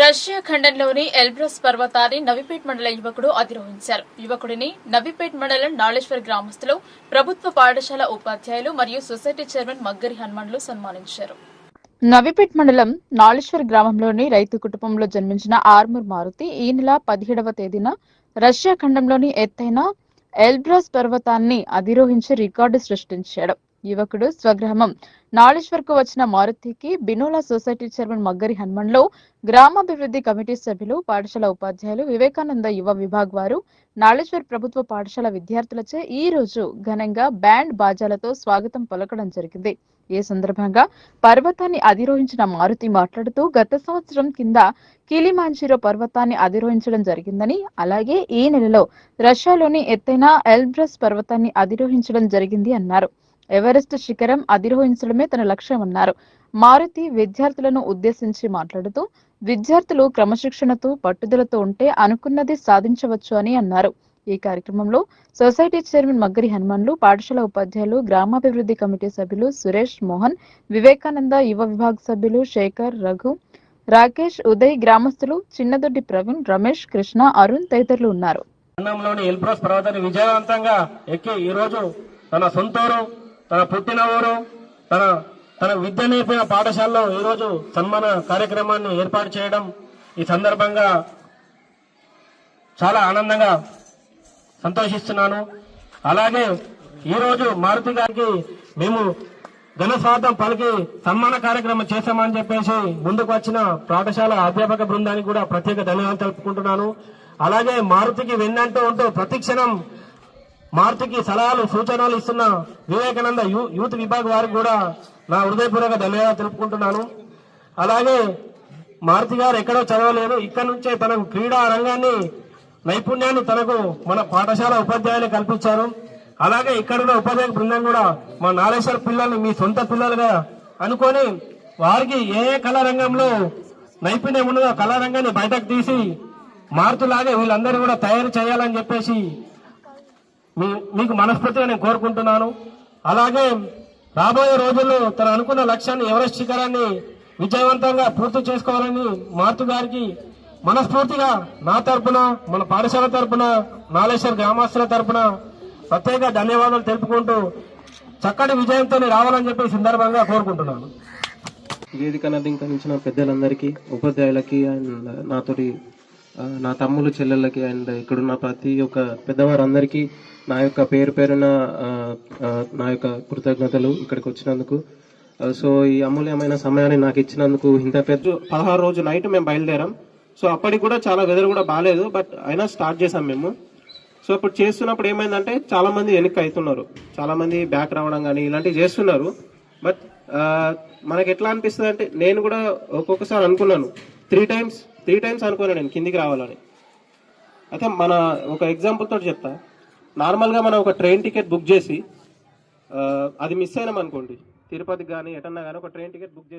Russia ఖండంలోని Elbrus పర్వతాన్ని నవిపేట్ మండల యువకుడు అధిరోహించారు. యువకుడిని నవిపేట్ మండలం నాళేశ్వర్ గ్రామస్తులు ప్రభుత్వ పాఠశాల ఉపాధ్యాయులు మరియు సొసైటీ చైర్మన్ మగ్గరి హనుమాన్లు సన్మానించారు. నవిపేట్ మండలం నాళేశ్వర్ గ్రామంలోని రైతు కుటుంబంలో జన్మించిన ఆర్మూర్ మారుతి ఈ నెల పదిహేడవ తేదీన రష్యా ఖండంలోని ఎత్తైన ఎల్బ్రస్ పర్వతాన్ని అధిరోహించి రికార్డు సృష్టించాడు. యువకుడు స్వగ్రామం. నాళేశ్వర్కు వచ్చిన మారుతికి బినోలా సొసైటీ చైర్మన్ మగ్గరి హనుమన్లో గ్రామాభివృద్ధి కమిటీ సభ్యులు పాఠశాల ఉపాధ్యాయులు వివేకానంద యువ విభాగ్ వారు నాళేశ్వర్ ప్రభుత్వ పాఠశాల విద్యార్థులచే ఈ రోజు ఘనంగా బ్యాండ్ బాజాలతో స్వాగతం పలకడం జరిగింది. ఈ సందర్భంగా పర్వతాన్ని అధిరోహించిన మారుతి మాట్లాడుతూ గత సంవత్సరం కింద కిలిమాంచిరో పర్వతాన్ని అధిరోహించడం జరిగిందని అలాగే ఈ నెలలో రష్యాలోని ఎత్తైన ఎల్బ్రస్ పర్వతాన్ని అధిరోహించడం జరిగింది అన్నారు. ఎవరెస్ట్ శిఖరం అధిరోహించడమే తన లక్ష్యమన్నారు. మారుతి విద్యార్థులను ఉద్దేశించి మాట్లాడుతూ విద్యార్థులు క్రమశిక్షణతో పట్టుదలతో ఉంటే అనుకున్నది సాధించవచ్చు అని అన్నారు. ఈ కార్యక్రమంలో సొసైటీ చైర్మన్ మగ్గరి హనుమాన్లు పాఠశాల ఉపాధ్యాయులు గ్రామాభివృద్ధి కమిటీ సభ్యులు సురేష్ మోహన్ వివేకానంద యువ విభాగ సభ్యులు శేఖర్ రఘు రాకేష్ ఉదయ్ గ్రామస్తులు చిన్నదొడ్డి ప్రవీణ్ రమేష్ కృష్ణ అరుణ్ తదితరులు ఉన్నారు. పర్వతాన్ని విజయవంతంగా ఎక్కి ఈ రోజు తన సొంతూరు తన పుట్టిన ఊరు తన తన విద్య నేర్పిన పాఠశాలలో ఈరోజు సన్మాన కార్యక్రమాన్ని ఏర్పాటు చేయడం ఈ సందర్భంగా చాలా ఆనందంగా సంతోషిస్తున్నాను. అలాగే ఈరోజు మారుతి గారికి మేము ఘన పలికి సన్మాన కార్యక్రమం చేశామని చెప్పేసి ముందుకు వచ్చిన పాఠశాల అధ్యాపక బృందానికి కూడా ప్రత్యేక ధన్యవాదాలు తెలుపుకుంటున్నాను. అలాగే మారుతికి వెన్నంటూ ఉంటూ ప్రతి క్షణం మారుతికి సలహాలు సూచనలు ఇస్తున్న వివేకానంద యూ- యూత్ విభాగ్ వారికి కూడా నా హృదయపూర్వక ధన్యవాదాలు తెలుపుకుంటున్నాను. అలాగే మారుతి గారు ఎక్కడో చదవలేదు. ఇక్కడ నుంచే తనకు క్రీడా రంగాన్ని నైపుణ్యాన్ని తనకు మన పాఠశాల ఉపాధ్యాయులు కల్పించారు. అలాగే ఇక్కడ ఉన్న ఉపాధ్యాయ బృందం కూడా మా నాగేశ్వర పిల్లల్ని మీ సొంత పిల్లలుగా అనుకొని వారికి ఏ ఏ కళా రంగంలో నైపుణ్యం ఉన్నదో కళారంగాన్ని కళా రంగాన్ని బయటకు తీసి మారుతులాగే వీళ్ళందరూ కూడా తయారు చేయాలని చెప్పేసి మీ- మీకు మనస్ఫూర్తిగా నేను కోరుకుంటున్నాను. అలాగే రాబోయే రోజుల్లో తను అనుకున్న లక్ష్యాన్ని ఎవరెస్ట్ శిఖరాన్ని విజయవంతంగా పూర్తి చేసుకోవాలని మారుతు గారికి మనస్ఫూర్తిగా నా తరపున మన పాఠశాల తరపున నాలేశ్వర్ గ్రామస్తుల తరపున ప్రత్యేక ధన్యవాదాలు తెలుపుకుంటూ చక్కటి విజయంతో రావాలని చెప్పి సందర్భంగా కోరుకుంటున్నాను. వేదికను అలంకరించిన పెద్దలందరికీ ఉపాధ్యాయులకి అండ్ నాతోటి నా తమ్ములు చెల్లెళ్ళకి అండ్ ఇక్కడున్న ప్రతి ఒక్క పెద్దవారందరికీ నా యొక్క పేరు పేరున నా యొక్క కృతజ్ఞతలు ఇక్కడికి వచ్చినందుకు. సో ఈ అమూల్యమైన సమయాన్ని నాకు ఇచ్చినందుకు ఇంత పెద్ద పదహారు రోజు నైట్ మేము బయలుదేరాం. సో అప్పటికి కూడా చాలా వెదర్ కూడా బాగాలేదు బట్ అయినా స్టార్ట్ చేసాం మేము. సో ఇప్పుడు చేస్తున్నప్పుడు ఏమైందంటే చాలా మంది వెనక్కి అవుతున్నారు చాలా మంది బ్యాక్ రావడం కానీ ఇలాంటివి చేస్తున్నారు. బట్ మనకి ఎట్లా అనిపిస్తుంది అంటే నేను కూడా ఒక్కొక్కసారి అనుకున్నాను త్రీ టైమ్స్ త్రీ టైమ్స్ అనుకున్నాను నేను కిందికి రావాలని. అయితే మన ఒక ఎగ్జాంపుల్ తోటి చెప్తా. నార్మల్గా మనం ఒక ట్రైన్ టికెట్ బుక్ చేసి అది మిస్ అయినాం అనుకోండి. తిరుపతికి కానీ ఎటన్నా కానీ ఒక ట్రైన్ టికెట్ బుక్ చేసి